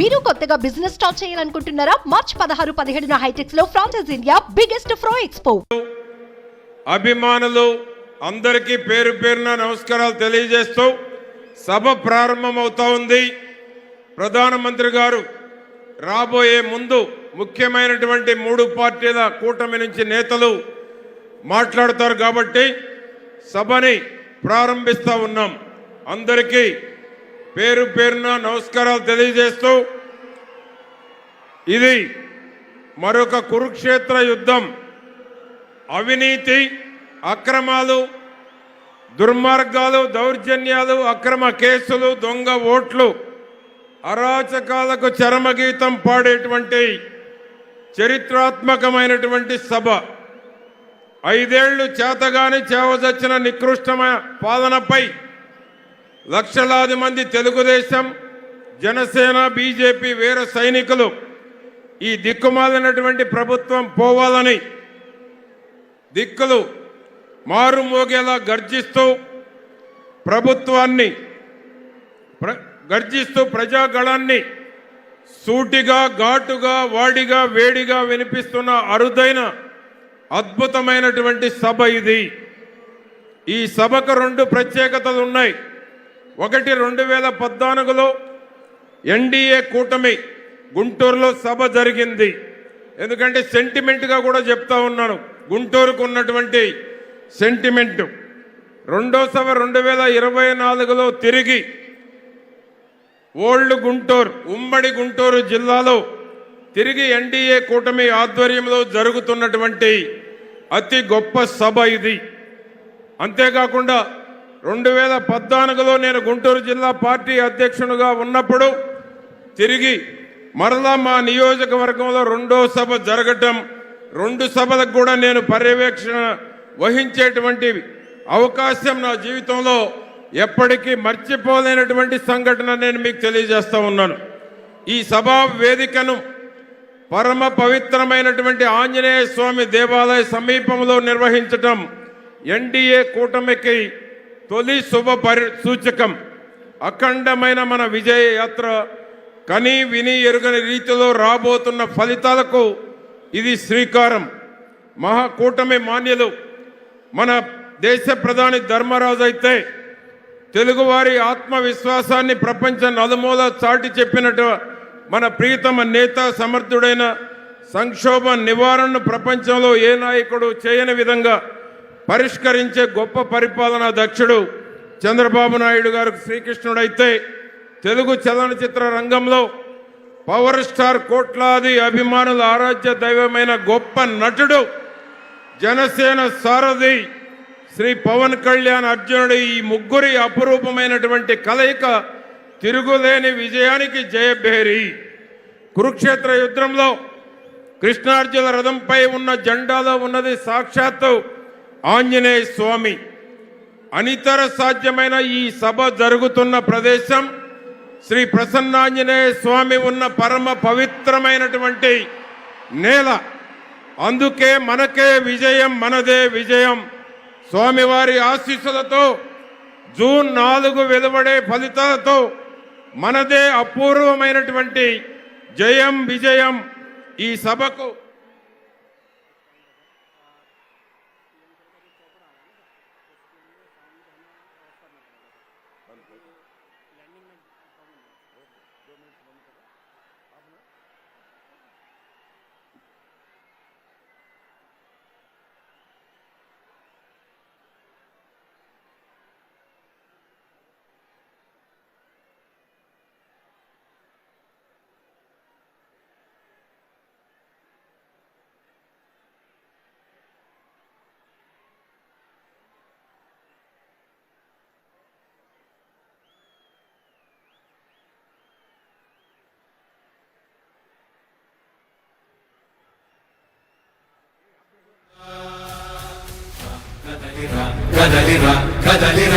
మీరు కొత్తగా business start చేయాలనుకుంటున్నారా? మార్చ్ పదహారు పదిహేడున హైటెక్స్లో ఫ్రాన్సెస్ ఇండియా బిగ్గెస్ట్ ఫ్రో ఎక్స్పో అభిమానులు అందరికీ పేరు పేరున నమస్కారాలు తెలియజేస్తూ సభ ప్రారంభమవుతా ఉంది. ప్రధానమంత్రి గారు రాబోయే ముందు ముఖ్యమైనటువంటి మూడు పార్టీల కూటమి నుంచి నేతలు మాట్లాడతారు కాబట్టి సభని ప్రారంభిస్తూ ఉన్నాం. అందరికీ పేరు పేరున నమస్కారాలు తెలియజేస్తూ ఇది మరొక కురుక్షేత్ర యుద్ధం. అవినీతి అక్రమాలు దుర్మార్గాలు దౌర్జన్యాలు అక్రమ కేసులు దొంగ ఓట్లు అరాచకాలకు చరమగీతం పాడేటువంటి చరిత్రాత్మకమైనటువంటి సభ. ఐదేళ్ళు చేతగాని చేవదచ్చిన నికృష్టమైన పాలనపై లక్షలాది మంది తెలుగుదేశం జనసేన బీజేపీ వీర సైనికులు ఈ దిక్కుమాలినటువంటి ప్రభుత్వం పోవాలని దిక్కులు మారుమోగేలా గర్జిస్తూ ప్రభుత్వాన్ని ప్ర గర్జిస్తూ ప్రజాగళాన్ని సూటిగా ఘాటుగా వాడిగా వేడిగా వినిపిస్తున్న అరుదైన అద్భుతమైనటువంటి సభ ఇది. ఈ సభకు రెండు ప్రత్యేకతలు ఉన్నాయి. ఒకటి రెండు వేల పద్నాలుగులో ఎన్డీఏ కూటమి గుంటూరులో సభ జరిగింది. ఎందుకంటే సెంటిమెంట్గా కూడా చెప్తా ఉన్నాను. గుంటూరుకు ఉన్నటువంటి సెంటిమెంట్. రెండో సభ రెండు వేల ఇరవై నాలుగులో తిరిగి ఓల్డ్ గుంటూరు ఉమ్మడి గుంటూరు జిల్లాలో తిరిగి ఎన్డీఏ కూటమి ఆధ్వర్యంలో జరుగుతున్నటువంటి అతి గొప్ప సభ ఇది. అంతేకాకుండా రెండు వేల పద్నాలుగులో నేను గుంటూరు జిల్లా పార్టీ అధ్యక్షునిగా ఉన్నప్పుడు తిరిగి మరలా మా నియోజకవర్గంలో రెండో సభ జరగటం రెండు సభలకు కూడా నేను పర్యవేక్షణ వహించేటువంటి అవకాశం నా జీవితంలో ఎప్పటికీ మర్చిపోలేనటువంటి సంఘటన నేను మీకు తెలియజేస్తూ ఉన్నాను. ఈ సభా వేదికను పరమ పవిత్రమైనటువంటి ఆంజనేయ స్వామి దేవాలయ సమీపంలో నిర్వహించటం ఎన్డీఏ కూటమికి తొలి శుభ పరి సూచకం అఖండమైన మన విజయ యాత్ర కని విని ఎరుగని రీతిలో రాబోతున్న ఫలితాలకు ఇది శ్రీకారం. మహాకూటమి మాన్యులు మన దేశ ప్రధాని ధర్మరాజు అయితే తెలుగువారి ఆత్మవిశ్వాసాన్ని ప్రపంచ నలుమూల చాటి చెప్పినట్టు మన ప్రీతమ నేత సమర్థుడైన సంక్షోభ నివారణను ప్రపంచంలో ఏ నాయకుడు చేయని విధంగా పరిష్కరించే గొప్ప పరిపాలనా దక్షుడు చంద్రబాబు నాయుడు గారు శ్రీకృష్ణుడైతే తెలుగు చలనచిత్ర రంగంలో పవర్ స్టార్ కోట్లాది అభిమానుల ఆరాధ్య దైవమైన గొప్ప నటుడు జనసేన సారథి శ్రీ పవన్ కళ్యాణ్ అర్జునుడు ఈ ముగ్గురి అపురూపమైనటువంటి కలయిక తిరుగులేని విజయానికి జయభేరి. కురుక్షేత్ర యుద్ధంలో కృష్ణార్జున రథంపై ఉన్న జెండాలో ఉన్నది సాక్షాత్తు ఆంజనేయ స్వామి అనితర సాధ్యమైన ఈ సభ జరుగుతున్న ప్రదేశం శ్రీ ప్రసన్నాంజనేయ స్వామి ఉన్న పరమ పవిత్రమైనటువంటి నేల. అందుకే మనకే విజయం మనదే విజయం. స్వామివారి ఆశీస్సులతో జూన్ నాలుగు వెలువడే ఫలితాలతో మనదే అపూర్వమైనటువంటి జయం విజయం ఈ సభకు ಕದಲಿರ ಕದಲಿರ